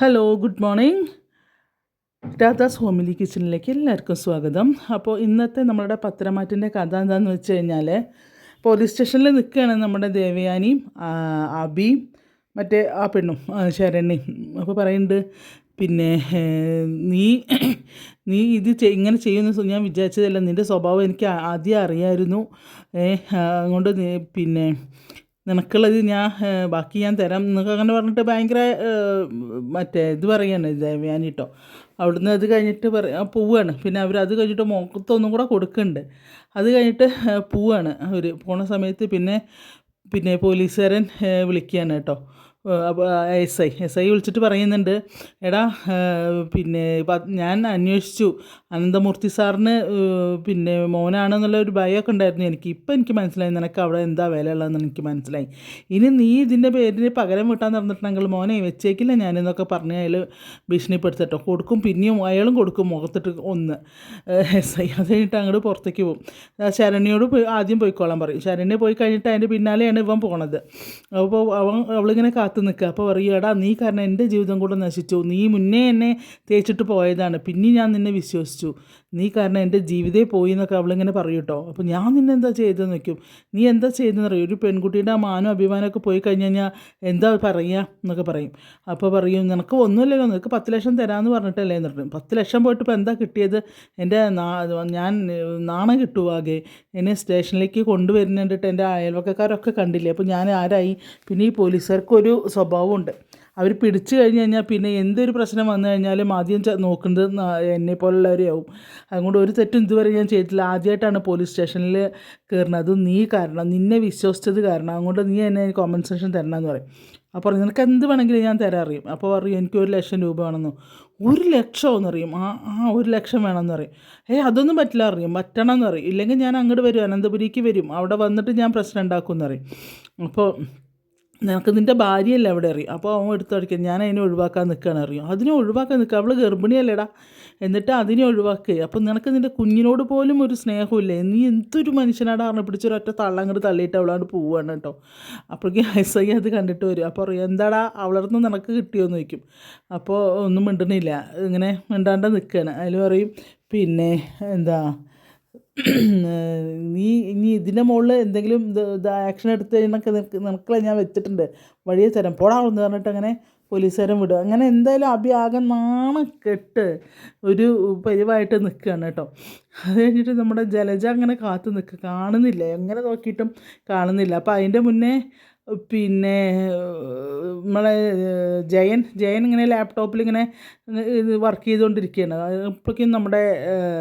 Hello good morning Radha's homely കിച്ചണിലേക്ക് എല്ലാവർക്കും സ്വാഗതം. അപ്പോൾ ഇന്നത്തെ നമ്മുടെ പത്രമാറ്റിന്റെ കഥ എന്താണെന്ന് വെച്ച് കഴിഞ്ഞാൽ പോലീസ് സ്റ്റേഷനിൽ നിൽക്കുകയാണ് നമ്മുടെ ദേവയാനിയും അബി മറ്റേ ആ പെണ്ണും ശരണ്ണി അപ്പോൾ പറയുന്നുണ്ട് പിന്നെ നീ നീ ഇത് ഇങ്ങനെ ചെയ്യുന്ന സു- ഞാൻ വിചാരിച്ചതല്ല നിന്റെ സ്വഭാവം എനിക്ക് ആദ്യം അറിയായിരുന്നു. ഏ, അതുകൊണ്ട് പിന്നെ നിനക്കുള്ളത് ഞാൻ ബാക്കി ഞാൻ തരാം എന്നൊക്കെ അങ്ങനെ പറഞ്ഞിട്ട് ഭയങ്കര മറ്റേ ഇത് പറയാണ് ദേവയാനിട്ടോ അവിടുന്ന് അത് കഴിഞ്ഞിട്ട് പറ പോവുകയാണ് പിന്നെ അവർ അത് കഴിഞ്ഞിട്ട് മുഖത്തൊന്നും കൂടെ കൊടുക്കുന്നുണ്ട് അത് കഴിഞ്ഞിട്ട് പോവുകയാണ് അവർ പോണ സമയത്ത് പിന്നെ പിന്നെ പോലീസുകാരൻ വിളിക്കുകയാണ് കേട്ടോ എസ് ഐ എസ് ഐ വിളിച്ചിട്ട് പറയുന്നുണ്ട്. എടാ പിന്നെ ഞാൻ അന്വേഷിച്ചു. അനന്തമൂർത്തി സാറിന് പിന്നെ മോനാണെന്നുള്ള ഒരു ഭയമൊക്കെ ഉണ്ടായിരുന്നു എനിക്ക്. ഇപ്പം എനിക്ക് മനസ്സിലായി നിനക്ക് അവിടെ എന്താ വില ഉള്ളതെന്ന് എനിക്ക് മനസ്സിലായി. ഇനി നീ ഇതിന്റെ പേരിന് പകരം വീട്ടാൻ നടന്നിട്ടുണ്ടെങ്കിൽ മോനെ വെച്ചേക്കില്ല ഞാനെന്നൊക്കെ പറഞ്ഞ് അയാൾ ഭീഷണിപ്പെടുത്തട്ടോ. കൊടുക്കും പിന്നെയും അയാളും കൊടുക്കും മുഖത്തിട്ട് ഒന്ന്. എസ് ഐ അത് കഴിഞ്ഞിട്ട് അങ്ങോട്ട് പുറത്തേക്ക് പോകും. ശരണ്യോട് ആദ്യം പോയിക്കോളാൻ പറയും. ശരണ്യ പോയി കഴിഞ്ഞിട്ട് അതിന്റെ പിന്നാലെയാണ് ഇവൻ പോണത്. അപ്പോൾ അവൻ അവളിങ്ങനെ കാത്തു നിൽക്കുക. അപ്പോൾ പറയുക എടാ നീ കാരണം എന്റെ ജീവിതം കൂടെ നശിച്ചു. നീ മുന്നേ എന്നെ തേച്ചിട്ട് പോയതാണ്. പിന്നെ ഞാൻ നിന്നെ വിശ്വസിച്ചു. നീ കാരണം എന്റെ ജീവിതേ പോയി എന്നൊക്കെ അവളിങ്ങനെ പറയും കേട്ടോ. അപ്പോൾ ഞാൻ നിന്നെ എന്താ ചെയ്തെന്ന് വയ്ക്കും. നീ എന്താ ചെയ്തതെന്ന് അറിയും? ഒരു പെൺകുട്ടിയുടെ ആ മാനോ അഭിമാനമൊക്കെ പോയി കഴിഞ്ഞ് കഴിഞ്ഞാൽ എന്താ പറയുക എന്നൊക്കെ പറയും. അപ്പോൾ പറയും നിനക്ക് ഒന്നുമില്ലല്ലോ. നിനക്ക് പത്ത് ലക്ഷം തരാമെന്ന് പറഞ്ഞിട്ടല്ലേ? എന്ന് പറയും. പത്ത് ലക്ഷം പോയിട്ട് ഇപ്പോൾ എന്താ കിട്ടിയത്? എന്റെ ഞാൻ നാണം കിട്ടുവാകെ എന്നെ സ്റ്റേഷനിലേക്ക് കൊണ്ടുവരുന്നുണ്ടിട്ട് എന്റെ അയൽവക്കക്കാരൊക്കെ കണ്ടില്ലേ? അപ്പോൾ ഞാൻ ആരായി? പിന്നെ ഈ പോലീസുകാർക്കൊരു സ്വഭാവമുണ്ട്. അവർ പിടിച്ചു കഴിഞ്ഞ് കഴിഞ്ഞാൽ പിന്നെ എന്തൊരു പ്രശ്നം വന്നു കഴിഞ്ഞാലും ആദ്യം നോക്കുന്നത് എന്നെ പോലുള്ളവരെ ആവും. അതുകൊണ്ട് ഒരു തെറ്റും ഇതുവരെ ഞാൻ ചെയ്തിട്ടില്ല. ആദ്യമായിട്ടാണ് പോലീസ് സ്റ്റേഷനിൽ കയറുന്നത് അതും നീ കാരണം നിന്നെ വിശ്വസിച്ചത് കാരണം. അതുകൊണ്ട് നീ എന്നെ കോമ്പൻസേഷൻ എന്ന് പറയും. അപ്പോൾ പറഞ്ഞു നിനക്ക് എന്ത് വേണമെങ്കിലും ഞാൻ തരാൻ അറിയും അപ്പോൾ പറയും എനിക്ക് ഒരു ലക്ഷം രൂപ വേണമെന്ന്. ഒരു ലക്ഷം? എന്നറിയും ആ ആ ഒരു ലക്ഷം വേണമെന്ന് പറയും. ഏ അതൊന്നും പറ്റില്ല അറിയും പറ്റണം എന്ന് പറയും. ഇല്ലെങ്കിൽ ഞാൻ അങ്ങോട്ട് വരും. അനന്തപുരിക്ക് വരും. അവിടെ വന്നിട്ട് ഞാൻ പ്രശ്നം ഉണ്ടാക്കും എന്നറിയും അപ്പോൾ നിനക്ക് നിന്റെ ഭാര്യയല്ല അവിടെ അറിയും. അപ്പോൾ അവൻ എടുത്ത് അടിക്കും ഞാൻ അതിനെ ഒഴിവാക്കാൻ നിൽക്കുകയാണ് അറിയും. അതിനെ ഒഴിവാക്കാൻ നിൽക്കുക. അവൾ ഗർഭിണിയല്ലേടാ. എന്നിട്ട് അതിനെ ഒഴിവാക്കുക അപ്പം നിനക്ക് നിന്റെ കുഞ്ഞിനോട് പോലും ഒരു സ്നേഹമില്ലേ നീ എന്തൊരു മനുഷ്യനാടാ അറിഞ്ഞ പിടിച്ചൊരൊറ്റ തള്ളങ്ങോട്ട് തള്ളിയിട്ട് അവളാണ്ട് പോവുകയാണ് കേട്ടോ. അപ്പോഴേക്കും ഐസൈ അത് കണ്ടിട്ട് വരും. അപ്പോൾ പറയും എന്താടാ? അവളടുന്ന് നിനക്ക് കിട്ടിയോന്ന് ചോദിക്കും. അപ്പോൾ ഒന്നും മിണ്ടണില്ല ഇങ്ങനെ മിണ്ടാണ്ട് നിൽക്കുകയാണ്. അതിൽ പറയും പിന്നെ എന്താ? നീ ഇനി ഇതിന്റെ മുകളിൽ എന്തെങ്കിലും ആക്ഷൻ എടുത്ത് നിനക്ക് നിനക്കുള്ള ഞാൻ വെച്ചിട്ടുണ്ട്. വഴിയെ തരാം. എന്ന് പറഞ്ഞിട്ട് അങ്ങനെ പോലീസുകാരൻ വിടുക. അങ്ങനെ എന്തായാലും അഭി ആകെ നാണം കെട്ട് ഒരു പരിവായിട്ട് നിൽക്കുകയാണ് കേട്ടോ. അത് കഴിഞ്ഞിട്ട് നമ്മുടെ ജലജ അങ്ങനെ കാത്തു നിൽക്കുക കാണുന്നില്ല. എങ്ങനെ നോക്കിയിട്ടും കാണുന്നില്ല. അപ്പോൾ അതിന്റെ മുന്നേ പിന്നെ നമ്മളെ ജയൻ ജയൻ ഇങ്ങനെ ലാപ്ടോപ്പിൽ ഇങ്ങനെ ഇത് വർക്ക് ചെയ്തുകൊണ്ടിരിക്കുകയാണ് അപ്പോഴേക്കും നമ്മുടെ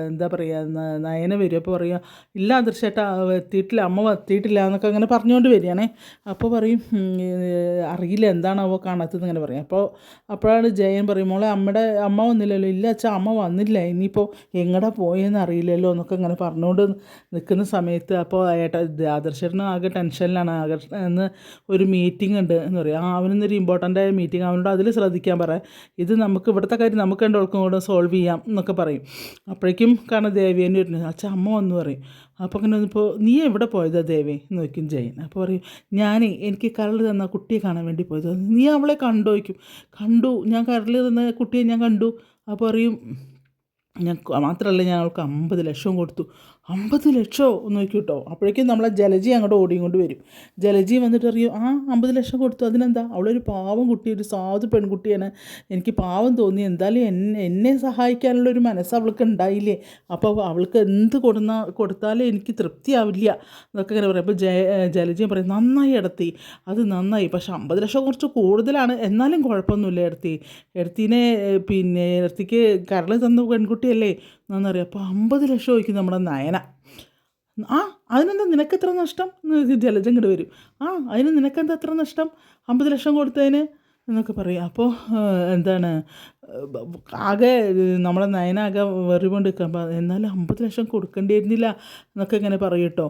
എന്താ പറയുക നയന വരും. അപ്പോൾ പറയുക ഇല്ല അദൃശ്യമായിട്ട് എത്തിയിട്ടില്ല. അമ്മ എത്തിയിട്ടില്ല എന്നൊക്കെ അങ്ങനെ പറഞ്ഞുകൊണ്ട് വരികയാണേ. അപ്പോൾ പറയും അറിയില്ല. എന്താണ് അവ കാണാത്തത് ഇങ്ങനെ പറയും. അപ്പോൾ അപ്പോഴാണ് ജയൻ പറയും മോളെ അമ്മയുടെ അമ്മ വന്നില്ലല്ലോ. ഇല്ല അച്ഛാ അമ്മ വന്നില്ല. ഇനിയിപ്പോൾ എങ്ങടെ പോയെന്ന് അറിയില്ലല്ലോ എന്നൊക്കെ ഇങ്ങനെ പറഞ്ഞുകൊണ്ട് നിൽക്കുന്ന സമയത്ത് അപ്പോൾ ഏട്ടാ ആദർശനും ആകെ ടെൻഷനിലാണ് ആകർഷ എന്ന് ഒരു മീറ്റിംഗ് ഉണ്ട് എന്ന് പറയും. ആ അവനൊന്നൊരു ഇമ്പോർട്ടന്റ് ആയ മീറ്റിംഗ് അവനോട് അതിൽ ശ്രദ്ധിക്കാൻ പറയാം ഇത് നമുക്ക് ഇവിടുത്തെ കാര്യം നമുക്ക് രണ്ടുപേർക്കും കൂടെ സോൾവ് ചെയ്യാം എന്നൊക്കെ പറയും. അപ്പോഴേക്കും കാരണം ദേവേനെ വരുന്നത്. അച്ഛൻ അമ്മ വന്നു പറയും. അപ്പോൾ അങ്ങനെ ഇപ്പോൾ നീ എവിടെ പോയതാ ദേവേ? എന്ന് നോക്കും ജയൻ. അപ്പോൾ പറയും ഞാൻ എനിക്ക് കരൾ തന്ന കുട്ടിയെ കാണാൻ വേണ്ടി പോയത്. നീ അവളെ കണ്ടു വയ്ക്കും കണ്ടു. ഞാൻ കരൾ തന്ന കുട്ടിയെ ഞാൻ കണ്ടു. അപ്പോൾ പറയും ഞാൻ മാത്രമല്ല ഞാൻ അവൾക്ക് അമ്പത് ലക്ഷം കൊടുത്തു. അമ്പത് ലക്ഷമോ ഒന്ന് നോക്കി കേട്ടോ അപ്പോഴേക്കും നമ്മളെ ജലജി അങ്ങോട്ട് ഓടിയും കൊണ്ട് വരും. ജലജി വന്നിട്ട് അറിയും ആ അമ്പത് ലക്ഷം കൊടുത്തു. അതിനെന്താ? അവളൊരു പാവം കുട്ടി ഒരു സാധു പെൺകുട്ടിയാണ്. എനിക്ക് പാവം തോന്നി. എന്തായാലും എന്നെ എന്നെ സഹായിക്കാനുള്ള ഒരു മനസ്സ് അവൾക്ക് ഉണ്ടായില്ലേ? അപ്പോൾ അവൾക്ക് എന്ത് കൊടുന്ന കൊടുത്താലും എനിക്ക് തൃപ്തിയാവില്ല. എന്നൊക്കെ ഇങ്ങനെ പറയും. അപ്പോൾ ജയ ജലജി പറയും നന്നായി എടുത്തി. അത് നന്നായി. പക്ഷെ അമ്പത് ലക്ഷം കുറച്ച് കൂടുതലാണ്. എന്നാലും കുഴപ്പമൊന്നുമില്ല എടുത്തി. എടുത്തിനെ പിന്നെ എടുത്തിക്ക് കരൾ തന്ന പെൺകുട്ടിയല്ലേ? എന്നറിയാം അപ്പോൾ അമ്പത് ലക്ഷം ചോദിക്കും നമ്മുടെ നയന. ആ അതിനെന്താ നിനക്ക് എത്ര നഷ്ടം? ജലജം ഇങ്ങോട്ട് വരും. ആ അതിന് നിനക്കെന്താ എത്ര നഷ്ടം? അമ്പത് ലക്ഷം കൊടുത്തതിന്? എന്നൊക്കെ പറയും. അപ്പോൾ എന്താണ് ആകെ നമ്മളെ നയനാകെ വെറികൊണ്ട് നിൽക്കുക അപ്പോൾ എന്നാലും അമ്പത് ലക്ഷം കൊടുക്കേണ്ടിയിരുന്നില്ല എന്നൊക്കെ ഇങ്ങനെ പറയും കേട്ടോ.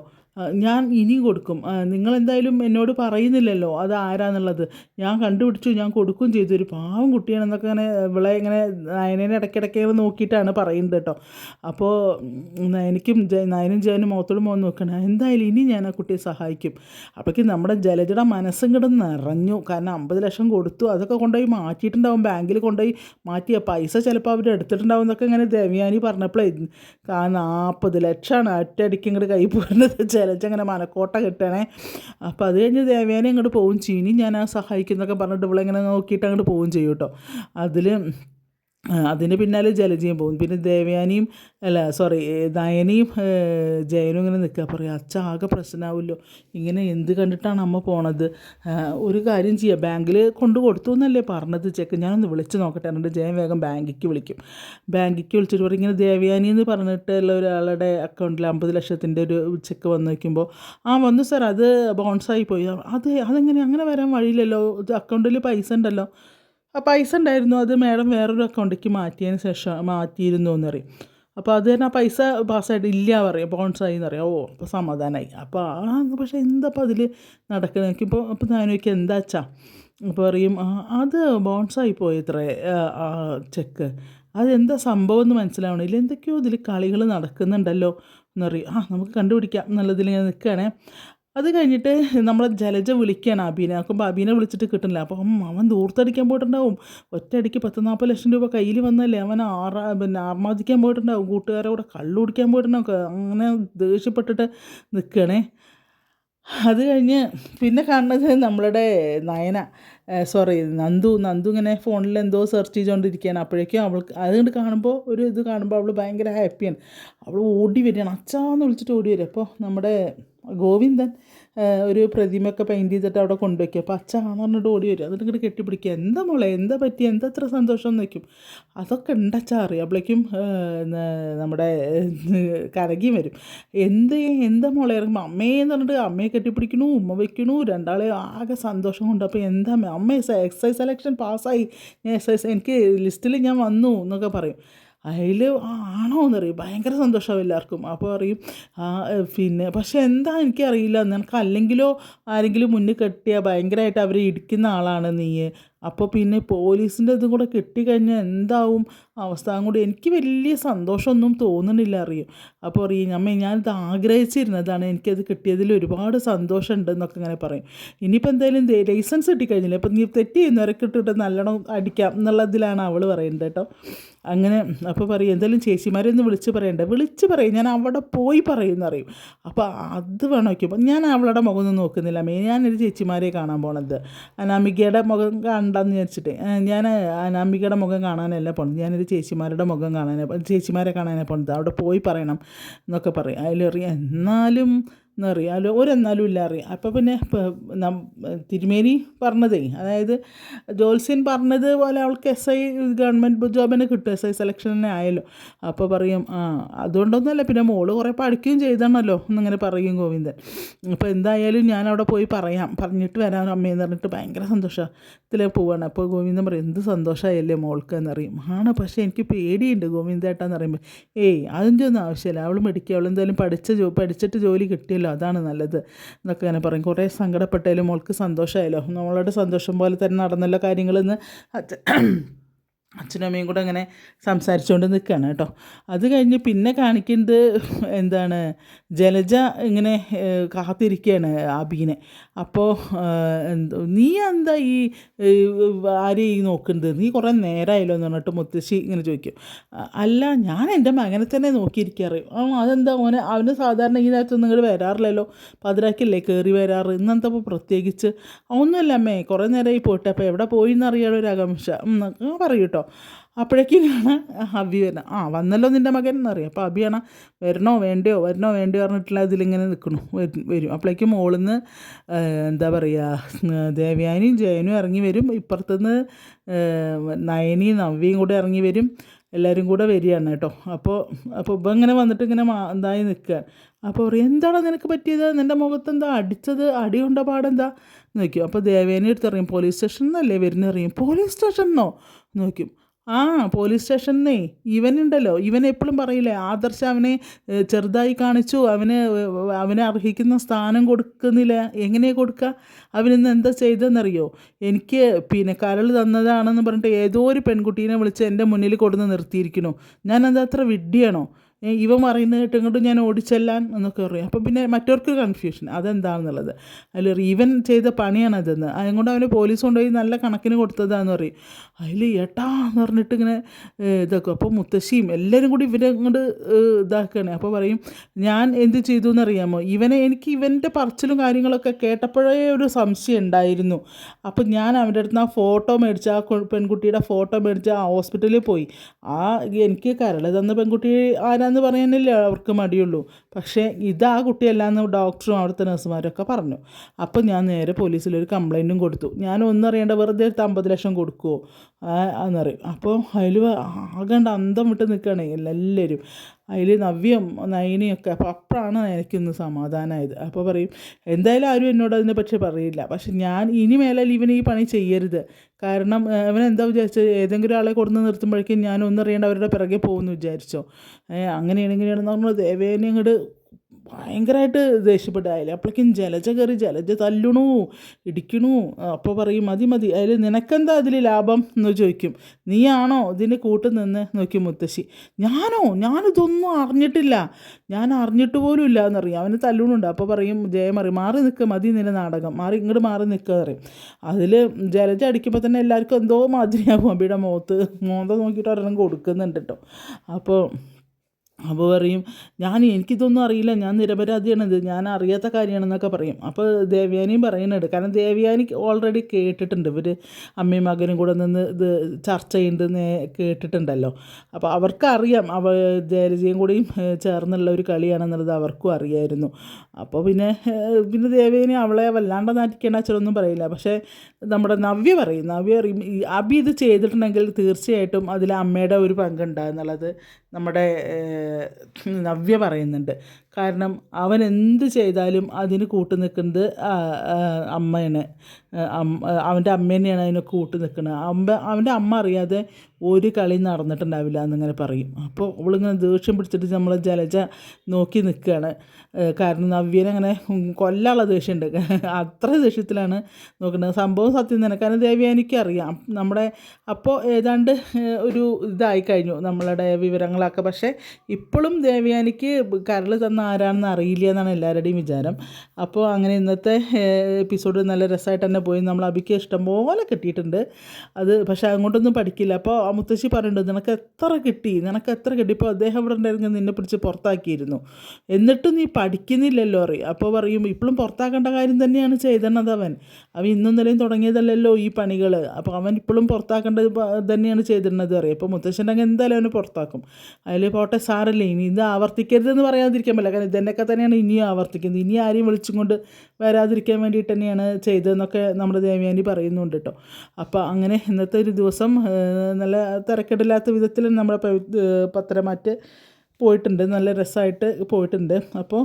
ഞാൻ ഇനിയും കൊടുക്കും. നിങ്ങളെന്തായാലും എന്നോട് പറയുന്നില്ലല്ലോ അത് ആരാന്നുള്ളത്. ഞാൻ കണ്ടുപിടിച്ചു ഞാൻ കൊടുക്കുകയും ചെയ്തു. ഒരു പാവം കുട്ടിയാണെന്നൊക്കെ ഇങ്ങനെ ഇവളെ ഇങ്ങനെ നയനേനെ ഇടയ്ക്കിടയ്ക്ക് നോക്കിയിട്ടാണ് പറയുന്നത് കേട്ടോ. അപ്പോൾ എനിക്കും നയനും ജയനും മുഖത്തോട് മുഖം നോക്കണം എന്തായാലും ഇനി ഞാൻ ആ കുട്ടിയെ സഹായിക്കും. അപ്പോഴേക്കും നമ്മുടെ ജലജട മനസ്സും കിടന്ന് നിറഞ്ഞു. കാരണം അമ്പത് ലക്ഷം കൊടുത്തു. അതൊക്കെ കൊണ്ടുപോയി മാറ്റിയിട്ടുണ്ടാവും. ബാങ്കിൽ കൊണ്ടുപോയി മാറ്റിയ പൈസ ചിലപ്പോൾ അവർ എടുത്തിട്ടുണ്ടാവും എന്നൊക്കെ ഇങ്ങനെ ദേവയാനി പറഞ്ഞപ്പോഴേ നാൽപ്പത് ലക്ഷമാണ് ഒറ്റയടിക്ക് ഇങ്ങോട്ട് കൈ പോരുന്നത് ജലജ കോട്ട മനക്കോട്ട കിട്ടണേ. അപ്പോൾ അത് കഴിഞ്ഞ് ദേവേനെ അങ്ങോട്ട് പോവും. ചീനി ഞാൻ ആ സഹായിക്കുന്നൊക്കെ പറഞ്ഞിട്ട് ഇവളിങ്ങനെ നോക്കിയിട്ട് അങ്ങോട്ട് പോവും ചെയ്യും കേട്ടോ അതിൽ അതിന് പിന്നാലെ ജലജയും പോകും. പിന്നെ ദേവയാനിയും അല്ല സോറി നയനിയും ജയനും ഇങ്ങനെ നിൽക്കുക. പറയും അച്ഛ ആകെ പ്രശ്നമാവുമല്ലോ ഇങ്ങനെ എന്ത് കണ്ടിട്ടാണ് അമ്മ പോണത്? ഒരു കാര്യം ചെയ്യുക ബാങ്കിൽ കൊണ്ട് കൊടുത്തു എന്നല്ലേ പറഞ്ഞത്? ചെക്ക് ഞാനൊന്ന് വിളിച്ച് നോക്കട്ടെ. എന്നിട്ട് ജയൻ വേഗം ബാങ്കിക്ക് വിളിക്കും. ബാങ്കിക്ക് വിളിച്ചിട്ട് പറയും ഇങ്ങനെ ദേവയാനി എന്ന് പറഞ്ഞിട്ട് പറഞ്ഞിട്ടുള്ള ഒരാളുടെ അക്കൗണ്ടിൽ അമ്പത് ലക്ഷത്തിന്റെ ഒരു ചെക്ക് വന്ന് വയ്ക്കുമ്പോൾ ആ വന്നു സാർ അത് ബൗൺസായി പോയി. അത് അതെങ്ങനെ? അങ്ങനെ വരാൻ വഴിയില്ലല്ലോ. അക്കൗണ്ടിൽ പൈസ ഉണ്ടല്ലോ. ആ പൈസ ഉണ്ടായിരുന്നു. അത് മാഡം വേറൊരു അക്കൗണ്ടിലേക്ക് മാറ്റിയതിന് ശേഷം മാറ്റിയിരുന്നു എന്നറിയും അപ്പോൾ അത് തന്നെ ആ പൈസ പാസ്സായിട്ട് ഇല്ല പറയും. ബൗൺസായി എന്നറിയാം ഓ അപ്പോൾ സമാധാനമായി അപ്പോൾ ആ പക്ഷേ എന്താ അപ്പോൾ അതിൽ നടക്കുന്നത് എനിക്കിപ്പോൾ അപ്പോൾ ഞാൻ നോക്കി എന്താ അപ്പോൾ പറയും അത് ആയി പോയത്രേ ചെക്ക് അതെന്താ സംഭവം എന്ന് മനസ്സിലാവണില്ല. എന്തൊക്കെയോ ഇതിൽ കളികൾ നടക്കുന്നുണ്ടല്ലോ എന്നറിയും ആ നമുക്ക് കണ്ടുപിടിക്കാം. എന്നുള്ളതിൽ ഞാൻ നിൽക്കുകയാണേ അത് കഴിഞ്ഞിട്ട് നമ്മൾ ജലജ വിളിക്കുകയാണ് അബീനെ. നോക്കുമ്പോൾ അബീനെ വിളിച്ചിട്ട് കിട്ടുന്നില്ല. അപ്പം അവൻ ദൂർത്തടിക്കാൻ പോയിട്ടുണ്ടാവും. ഒറ്റയടിക്ക് പത്ത് നാൽപ്പത് ലക്ഷം രൂപ കയ്യിൽ വന്നല്ലേ അവൻ ആറാ പിന്നെ ആർമാദിക്കാൻ പോയിട്ടുണ്ടാവും. കൂട്ടുകാരെ കൂടെ കള്ളു കുടിക്കാൻ പോയിട്ടുണ്ടാവും. അങ്ങനെ ദേഷ്യപ്പെട്ടിട്ട് നിൽക്കണേ അത് കഴിഞ്ഞ് പിന്നെ കാണുന്നത് നമ്മളുടെ നയന. സോറി നന്ദു. നന്ദു ഇങ്ങനെ ഫോണിൽ എന്തോ സെർച്ച് ചെയ്തുകൊണ്ടിരിക്കുകയാണ് അപ്പോഴേക്കും അവൾക്ക് അതുകൊണ്ട് കാണുമ്പോൾ ഒരു ഇത് കാണുമ്പോൾ അവൾ ഭയങ്കര ഹാപ്പിയാണ് അവൾ ഓടി വരികയാണ്. അച്ഛാന്ന് വിളിച്ചിട്ട് ഓടി വരും അപ്പോൾ നമ്മുടെ ഗോവിന്ദൻ ഒരു പ്രതിമയൊക്കെ പെയിന്റ് ചെയ്തിട്ട് അവിടെ കൊണ്ടുവയ്ക്കുക അപ്പോൾ അച്ഛാന്ന് പറഞ്ഞിട്ട് ഓടി വരും. എന്നിട്ട് ഇങ്ങോട്ട് കെട്ടിപ്പിടിക്കുക എന്താ മോളെ? എന്താ പറ്റി? എന്താ അത്ര സന്തോഷം? എന്ന് വയ്ക്കും അതൊക്കെ ഉണ്ടച്ചാ അറിയാം. അപ്പോഴേക്കും ആ, നമ്മുടെ കരകി വരും. എന്ത് എന്താ മോളെ? ഇറങ്ങുമ്പോൾ അമ്മയെന്ന് പറഞ്ഞിട്ട് അമ്മയെ കെട്ടിപ്പിടിക്കണു ഉമ്മ വയ്ക്കണു രണ്ടാളെ ആകെ സന്തോഷം കൊണ്ട്. അപ്പോൾ എന്താ അമ്മ എക്സൈസ് സെലക്ഷൻ പാസ്സായി ഞാൻ എക്സൈസ് എനിക്ക് ലിസ്റ്റിൽ ഞാൻ വന്നു എന്നൊക്കെ പറയും. അതിൽ ആണോ എന്നറിയും ഭയങ്കര സന്തോഷമാവും എല്ലാവർക്കും. അപ്പോൾ പറയും പിന്നെ പക്ഷെ എന്താ എനിക്കറിയില്ല. നിനക്ക് അല്ലെങ്കിലോ ആരെങ്കിലും മുന്നിൽ കെട്ടിയാൽ ഭയങ്കരമായിട്ട് അവരെ ഇടിക്കുന്ന ആളാണ് നീ അപ്പോൾ പിന്നെ പോലീസിന്റെ ഇതും കൂടെ കിട്ടിക്കഴിഞ്ഞാൽ എന്താവും? അവസ്ഥ കൂടി എനിക്ക് വലിയ സന്തോഷമൊന്നും തോന്നുന്നില്ല അറിയും? അപ്പോൾ അറിയും അമ്മ ഞാനിത് ആഗ്രഹിച്ചിരുന്നതാണ്. എനിക്കത് കിട്ടിയതിൽ ഒരുപാട് സന്തോഷമുണ്ട് എന്നൊക്കെ ഇങ്ങനെ പറയും. ഇനിയിപ്പോൾ എന്തായാലും ലൈസൻസ് കിട്ടിക്കഴിഞ്ഞില്ല? അപ്പം നീ തെറ്റ് ചെയ്യുന്നവരൊക്കെ ഇട്ടിട്ട് നല്ലോണം അടിക്കാം എന്നുള്ളതിലാണ് അവൾ പറയുന്നത് കേട്ടോ അങ്ങനെ അപ്പോൾ പറയും എന്തായാലും ചേച്ചിമാരെ ഒന്ന് വിളിച്ച് പറയണ്ടേ? വിളിച്ച് പറയും ഞാൻ അവിടെ പോയി പറയുമെന്ന് അറിയും അപ്പോൾ അത് വേണം നോക്കിയപ്പോൾ ഞാൻ അവളുടെ മുഖം ഒന്നും നോക്കുന്നില്ല. മേ ഞാനൊരു ചേച്ചിമാരെ കാണാൻ പോണത്. അനാമികയുടെ മുഖം കാണണ്ടെന്ന് വിചാരിച്ചിട്ട്. ഞാൻ അനാമികയുടെ മുഖം കാണാനല്ല പോണത്. ഞാനൊരു ചേച്ചിമാരുടെ മുഖം കാണാനാണ് ചേച്ചിമാരെ കാണാനാണ് പോണത്. അവിടെ പോയി പറയണം എന്നൊക്കെ പറയും. അതിലെറിയാം എന്നാലും എന്നറിയാലോ ഒരെന്നാലും ഇല്ല അറിയാം. അപ്പോൾ പിന്നെ തിരുമേനി പറഞ്ഞതേ അതായത് ജോത്സ്യൻ പറഞ്ഞത് പോലെ അവൾക്ക് എസ് ഐ ഗവൺമെന്റ് ജോബിനെ കിട്ടും എസ് ഐ സെലക്ഷൻ തന്നെ ആയല്ലോ. അപ്പോൾ പറയും ആ അതുകൊണ്ടൊന്നുമല്ല പിന്നെ മോൾ കുറേ പഠിക്കുകയും ചെയ്തണല്ലോ എന്നിങ്ങനെ പറയും ഗോവിന്ദൻ. അപ്പോൾ എന്തായാലും ഞാൻ അവിടെ പോയി പറയാം പറഞ്ഞിട്ട് വരാം അമ്മയെന്ന് പറഞ്ഞിട്ട് ഭയങ്കര സന്തോഷത്തിൽ പോവാണ്. അപ്പോൾ ഗോവിന്ദൻ പറയും എന്ത് സന്തോഷമായല്ലേ മോൾക്ക് എന്നറിയും ആണ് പക്ഷേ എനിക്ക് പേടിയുണ്ട് ഗോവിന്ദേട്ടാന്ന് പറയുമ്പോൾ ഏയ് അതിന്റെ ഒന്നും ആവശ്യമില്ല അവൾ മെഡിക്കുക അവൾ എന്തായാലും പഠിച്ച ജോ പഠിച്ചിട്ട് ജോലി കിട്ടിയല്ലോ. അതാണ് നല്ലത് എന്നൊക്കെ അങ്ങനെ പറയും. കുറേ സങ്കടപ്പെട്ടാലും മോൾക്ക് സന്തോഷമായല്ലോ. നമ്മളുടെ സന്തോഷം പോലെ തന്നെ നടന്നല്ലോ കാര്യങ്ങളെന്ന് അച്ഛൻ അച്ഛനും അമ്മയും കൂടെ അങ്ങനെ സംസാരിച്ചുകൊണ്ട് നിൽക്കുകയാണ് കേട്ടോ. അത് കഴിഞ്ഞ് പിന്നെ കാണിക്കുന്നത് എന്താണ് ജലജ ഇങ്ങനെ കാത്തിരിക്കുകയാണ് അബീനെ. അപ്പോൾ നീ എന്താ ഈ ആരെയും നോക്കുന്നത്? നീ കുറേ നേരമായല്ലോ എന്ന് പറഞ്ഞിട്ട് മുത്തശ്ശി ഇങ്ങനെ ചോദിക്കും. അല്ല ഞാൻ എന്റെ മകനെ തന്നെ നോക്കിയിരിക്കാറ്. അതെന്താ ഓനെ അവന് സാധാരണ ഈ നേരത്തൊന്നും ഇങ്ങോട്ട് വരാറില്ലല്ലോ. പതിരാക്കില്ലേ കയറി വരാറ്? ഇന്നെന്താ ഇപ്പോൾ പ്രത്യേകിച്ച്? ഒന്നുമില്ല അമ്മേ കുറേ നേരമായി പോയിട്ട്. അപ്പോൾ എവിടെ പോയി എന്നറിയാലോ ഒരു ആകാംക്ഷ. എന്നൊക്കെ കേട്ടോ. അപ്പോഴേക്കും അപ്പോഴേക്കിനാണ് അബി വരണം ആ വന്നല്ലോ നിന്റെ മകൻ എന്നറിയാം. അപ്പോൾ അബിയാണ് വരണോ വേണ്ടയോ? വരണോ വേണ്ടയോ പറഞ്ഞിട്ടില്ല ഇതിലിങ്ങനെ നിൽക്കണു വരും. അപ്പോഴേക്കും മോളിന്ന് എന്താ പറയുക ദേവയാനിയും ജയനും ഇറങ്ങി വരും. ഇപ്പുറത്തുനിന്ന് നയനിയും നവ്യയും കൂടെ ഇറങ്ങി വരും. എല്ലാവരും കൂടെ വരികയാണ് കേട്ടോ. അപ്പോൾ അപ്പോൾ ഇപ്പം ഇങ്ങനെ വന്നിട്ട് ഇങ്ങനെ എന്തായി നിൽക്കുക. അപ്പോൾ പറയും എന്താണ് നിനക്ക് പറ്റിയത്? നിന്റെ മുഖത്ത് എന്താ അടിച്ചത്? അടി കൊണ്ട പാടെന്താ? എന്ന് അപ്പോൾ ദേവേനെ എടുത്തറിയും പോലീസ് സ്റ്റേഷനിൽ നിന്നല്ലേ വരുന്നറിയും പോലീസ് സ്റ്റേഷനിന്നോ? നോക്കും. ആ പോലീസ് സ്റ്റേഷനിന്നേ ഇവനുണ്ടല്ലോ. ഇവൻ എപ്പോഴും പറയില്ലേ ആദർശ അവനെ ചെറുതായി കാണിച്ചു അവന് അവനെ അർഹിക്കുന്ന സ്ഥാനം കൊടുക്കുന്നില്ല. എങ്ങനെയാണ് കൊടുക്കുക അവനിന്ന് എന്താ ചെയ്തതെന്നറിയോ? എനിക്ക് പിന്നെ കരൾ തന്നതാണെന്ന് പറഞ്ഞിട്ട് ഏതോ ഒരു പെൺകുട്ടീനെ വിളിച്ച് എന്റെ മുന്നിൽ കൊടുന്ന് നിർത്തിയിരിക്കണോ ഞാനത് അത്ര വിഡ്ഢിയാണോ? ഏ, ഇവൻ പറയുന്നത് കേട്ട് ഇങ്ങോട്ട് ഞാൻ ഓടിച്ചെല്ലാൻ എന്നൊക്കെ പറയും. അപ്പം പിന്നെ മറ്റവർക്ക് കൺഫ്യൂഷൻ അതെന്താണെന്നുള്ളത് അതിൽ റീവൻ ചെയ്ത പണിയാണ് അതെന്ന് അതുകൊണ്ട് അവന് പോലീസ് കൊണ്ടുപോയി നല്ല കണക്കിന് കൊടുത്തതാന്ന് പറയും. അതിൽ ഏട്ടാ എന്ന് പറഞ്ഞിട്ട് ഇങ്ങനെ ഇതാക്കും. അപ്പോൾ മുത്തശ്ശിയും എല്ലാവരും കൂടി ഇവരെ അങ്ങോട്ട് ഇതാക്കുകയാണ് അപ്പോൾ പറയും ഞാൻ എന്ത് ചെയ്തു എന്നറിയാമോ? ഇവനെ എനിക്ക് ഇവന്റെ പറച്ചിലും കാര്യങ്ങളൊക്കെ കേട്ടപ്പോഴേ ഒരു സംശയം ഉണ്ടായിരുന്നു. അപ്പം ഞാൻ അവന്റെ അടുത്ത് ആ ഫോട്ടോ മേടിച്ച് ആ പെൺകുട്ടിയുടെ ഫോട്ടോ മേടിച്ച് ആ ഹോസ്പിറ്റലിൽ പോയി. ആ എനിക്ക് കരൾ തന്ന പെൺകുട്ടി ആരാന്ന് പറയാനല്ലേ അവർക്ക് മടിയുള്ളൂ. പക്ഷേ ഇത് ആ കുട്ടിയല്ലാന്ന് ഡോക്ടറും അവിടുത്തെ നഴ്സുമാരൊക്കെ പറഞ്ഞു. അപ്പോൾ ഞാൻ നേരെ പോലീസിൽ ഒരു കൊടുത്തു. ഞാൻ ഒന്നറിയേണ്ട വെറുതെ എടുത്ത് അമ്പത് ലക്ഷം കൊടുക്കുമോ എന്നറിയും അപ്പോൾ അതിൽ ആകണ്ട അന്തം വിട്ട് നിൽക്കുകയാണ് എല്ലാവരും. അതിൽ നവ്യം നയനിയൊക്കെ അപ്പോൾ അപ്പോഴാണ് എനിക്കൊന്ന് സമാധാനമായത് അപ്പോൾ പറയും എന്തായാലും ആരും എന്നോട് അതിനെ അതിനെപ്പറ്റി പറയില്ല. പക്ഷെ ഞാൻ ഇനി മേലെ ഇവൻ ഈ പണി ചെയ്യരുത്. കാരണം അവൻ എന്താ വിചാരിച്ചത്? ഏതെങ്കിലും ആളെ കൊടുന്ന് നിർത്തുമ്പോഴേക്കും ഞാൻ അവരുടെ പിറകെ പോകുമെന്ന് വിചാരിച്ചോ? അങ്ങനെയാണ് ഇങ്ങനെയാണെന്ന് പറഞ്ഞു ദേവേനെ അങ്ങോട്ട് ഭയങ്കരമായിട്ട് ദേഷ്യപ്പെട്ടായില്ല അപ്പോഴേക്കും ജലജ കയറി ജലജ തല്ലണു ഇടിക്കണു. അപ്പോൾ പറയും മതി മതി. അതിൽ നിനക്കെന്താ അതിൽ ലാഭം? എന്ന് ചോദിക്കും. നീയാണോ ഇതിന് കൂട്ട് നിന്ന്? നോക്കി മുത്തശ്ശി. ഞാനോ? ഞാനിതൊന്നും അറിഞ്ഞിട്ടില്ല. ഞാൻ അറിഞ്ഞിട്ട് പോലും ഇല്ല എന്നറിയാം. അവന് തല്ലുണുണ്ട്. അപ്പോൾ പറയും ജയം പറയും മാറി നിൽക്കുക മതി നിന്റെ നാടകം. മാറി ഇങ്ങോട്ട് മാറി നിൽക്കുക പറയും. അതിൽ ജലജ അടിക്കുമ്പോൾ തന്നെ എല്ലാവർക്കും എന്തോ മാതിരിയാകും അബിയുടെ മോത്ത് മോന്ത നോക്കിയിട്ട് ഒരെണ്ണം കൊടുക്കുന്നുണ്ട് കേട്ടോ അപ്പോൾ അപ്പോൾ പറയും ഞാൻ എനിക്കിതൊന്നും അറിയില്ല. ഞാൻ നിരപരാധിയാണിത് ഞാൻ അറിയാത്ത കാര്യമാണെന്നൊക്കെ പറയും. അപ്പോൾ ദേവയാനിയും പറയുന്നുണ്ട്. കാരണം ദേവയാനി ഓൾറെഡി കേട്ടിട്ടുണ്ട്. ഇവർ അമ്മയും മകനും കൂടെ നിന്ന് ഇത് ചർച്ച ചെയ്യുന്നത് കേട്ടിട്ടുണ്ടല്ലോ. അപ്പോൾ അവർക്കറിയാം. അവ ജയരജയും കൂടിയും ചേർന്നുള്ള ഒരു കളിയാണെന്നുള്ളത് അവർക്കും അറിയായിരുന്നു. അപ്പോൾ പിന്നെ പിന്നെ ദേവയാനി അവളെ വല്ലാണ്ട് നാട്ടിക്കേണ്ട അച്ഛനൊന്നും പറയില്ല. പക്ഷേ നമ്മുടെ നവ്യ പറയും. നവ്യ പറയും ഈ അബി ഇത് ചെയ്തിട്ടുണ്ടെങ്കിൽ തീർച്ചയായിട്ടും അതിൽ അമ്മയുടെ ഒരു പങ്കുണ്ടാകുന്നുള്ളത് നമ്മുടെ നവ്യ പറയുന്നുണ്ട്. കാരണം അവൻ എന്ത് ചെയ്താലും അതിന് കൂട്ടു നിൽക്കുന്നത് അമ്മയാണ് അവന്റെ അമ്മ തന്നെയാണ് അതിന് കൂട്ടു നിൽക്കുന്നത്. അമ്മ അവന്റെ അമ്മ അറിയാതെ ഒരു കളി നടന്നിട്ടുണ്ടാവില്ല എന്നിങ്ങനെ പറയും. അപ്പോൾ അവളിങ്ങനെ ദേഷ്യം പിടിച്ചിട്ട് നമ്മൾ ജലജ നോക്കി നിൽക്കുകയാണ്. കാരണം നവ്യനങ്ങനെ കൊല്ലാനുള്ള ദേഷ്യമുണ്ട്. അത്ര ദേഷ്യത്തിലാണ് നോക്കുന്നത്. സംഭവം സത്യം തന്നെ. കാരണം ദേവ്യാനിക്ക് അറിയാം നമ്മുടെ അപ്പോൾ ഏതാണ്ട് ഒരു ഇതായി കഴിഞ്ഞു നമ്മളുടെ വിവരങ്ങളൊക്കെ. പക്ഷേ ഇപ്പോഴും ദേവിയാനിക്ക് കരൾ തന്ന ആരാണെന്ന് അറിയില്ല എന്നാണ് എല്ലാവരുടെയും വിചാരം. അപ്പോൾ അങ്ങനെ ഇന്നത്തെ എപ്പിസോഡ് നല്ല രസമായിട്ട് തന്നെ പോയി. നമ്മൾ അബിക്ക് ഇഷ്ടംപോലെ കിട്ടിയിട്ടുണ്ട്. അത് പക്ഷേ അങ്ങോട്ടൊന്നും പഠിക്കില്ല. അപ്പോൾ ആ മുത്തശ്ശി പറയുന്നുണ്ട് നിനക്ക് എത്ര കിട്ടി? നിനക്ക് എത്ര കിട്ടി? ഇപ്പോൾ അദ്ദേഹം ഇവിടെ ഉണ്ടായിരുന്നെങ്കിൽ നിന്നെ പിടിച്ച് പുറത്താക്കിയിരുന്നു. എന്നിട്ടും നീ പഠിക്കുന്നില്ലല്ലോ അറിയും. അപ്പോൾ പറയും ഇപ്പോഴും പുറത്താക്കേണ്ട കാര്യം തന്നെയാണ് ചെയ്തണത് അവൻ. അവൻ ഇന്നും നിലയും തുടങ്ങിയതല്ലല്ലോ ഈ പണികൾ. അപ്പോൾ അവൻ ഇപ്പോഴും പുറത്താക്കേണ്ടത് തന്നെയാണ് ചെയ്തിരുന്നത് അറിയാം. അപ്പോൾ മുത്തശ്ശന്റെ എന്തായാലും അവനെ പുറത്താക്കും. അതിൽ പോട്ടെ സാറല്ലേ ഇനി ഇത് ആവർത്തിക്കരുതെന്ന് പറയാതിരിക്കാൻ പറ്റില്ല. കാരണം ഇതന്നെയൊക്കെ തന്നെയാണ് ഇനിയും ആവർത്തിക്കുന്നത്. ഇനി ആരെയും വിളിച്ചും കൊണ്ട് വരാതിരിക്കാൻ വേണ്ടിയിട്ട് തന്നെയാണ് ചെയ്തതെന്നൊക്കെ നമ്മുടെ ദേവയാനി പറയുന്നുണ്ട് കേട്ടോ. അപ്പോൾ അങ്ങനെ ഇന്നത്തെ ഒരു ദിവസം നല്ല തിരക്കിടില്ലാത്ത വിധത്തിൽ നമ്മുടെ പത്രമാറ്റ് പോയിട്ടുണ്ട്. നല്ല രസമായിട്ട് പോയിട്ടുണ്ട്. അപ്പോൾ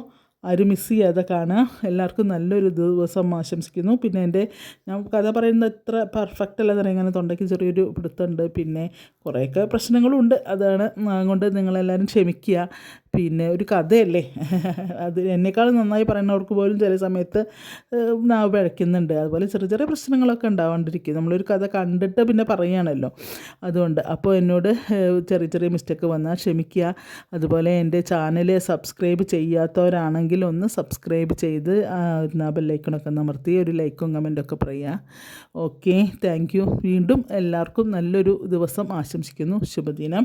ആരും മിസ് ചെയ്യാതെ കാണുക. എല്ലാവർക്കും നല്ലൊരു ദിവസം ആശംസിക്കുന്നു. പിന്നെ എന്റെ ഞാൻ കഥ പറയുന്നത് എത്ര പെർഫെക്റ്റ് അറിയാം ഇങ്ങനെ തൊണ്ടയ്ക്ക് ചെറിയൊരു പിടുത്തമുണ്ട്. പിന്നെ കുറേയൊക്കെ പ്രശ്നങ്ങളുണ്ട്. അതാണ് അതുകൊണ്ട് നിങ്ങളെല്ലാവരും ക്ഷമിക്കുക. പിന്നെ ഒരു കഥയല്ലേ? അത് എന്നെക്കാളും നന്നായി പറയുന്നവർക്ക് പോലും ചില സമയത്ത് നാവ് പിഴയ്ക്കുന്നുണ്ട്. അതുപോലെ ചെറിയ ചെറിയ പ്രശ്നങ്ങളൊക്കെ ഉണ്ടാവാണ്ടിരിക്കും. നമ്മളൊരു കഥ കണ്ടിട്ട് പിന്നെ പറയുകയാണല്ലോ. അതുകൊണ്ട് അപ്പോൾ എന്നോട് ചെറിയ ചെറിയ മിസ്റ്റേക്ക് വന്നാൽ ക്ഷമിക്കുക. അതുപോലെ എന്റെ ചാനൽ സബ്സ്ക്രൈബ് ചെയ്യാത്തവരാണെങ്കിൽ ഒന്ന് സബ്സ്ക്രൈബ് ചെയ്ത് ബെല്ലൈക്കണൊക്കെ നമർത്തി ഒരു ലൈക്കും കമന്റൊക്കെ പറയുക. ഓക്കെ താങ്ക് വീണ്ടും എല്ലാവർക്കും നല്ലൊരു ദിവസം ആശംസിക്കുന്നു. ശുഭദിനം.